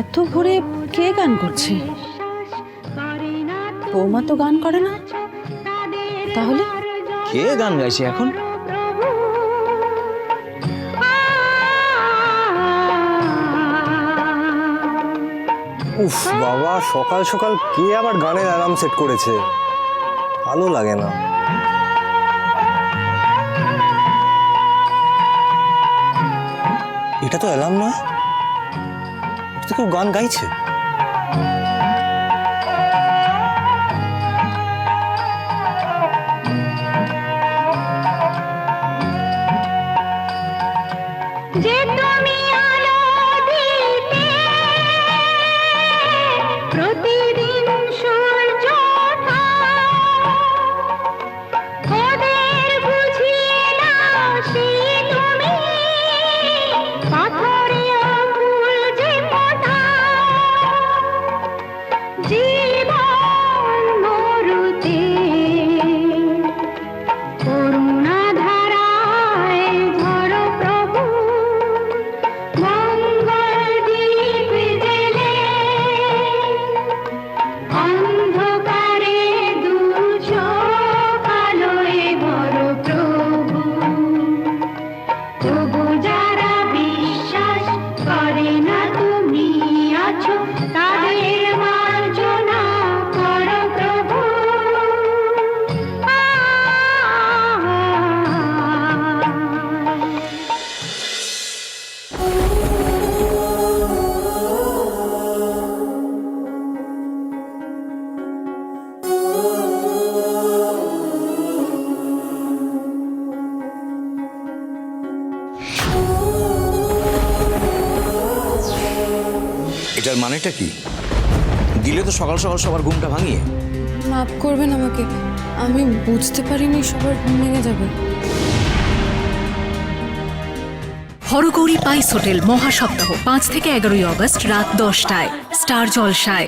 এত ভোরে কে গান করছে? করে বৌমা তো গান করে না। তাহলে? কে গান গাইছে এখন? উফ বাবা সকাল সকাল কে আবার গানের অ্যালার্ম সেট করেছে? ভালো লাগে না। এটা তো অ্যালার্ম নয় এটা তো কেউ গান গাইছে? যে তুমি এটার মানেটা কি? দিলে তো সকাল সকাল সবার ঘুমটা ভাঙিয়ে। মাফ করবেন আমাকে আমি বুঝতে পারিনি সবার ঘুম ভেঙে যাবে। হরগৌরী পাইস হোটেল মহাসপ্তাহ পাঁচ থেকে এগারোই অগস্ট রাত দশটায় স্টার জলসায়।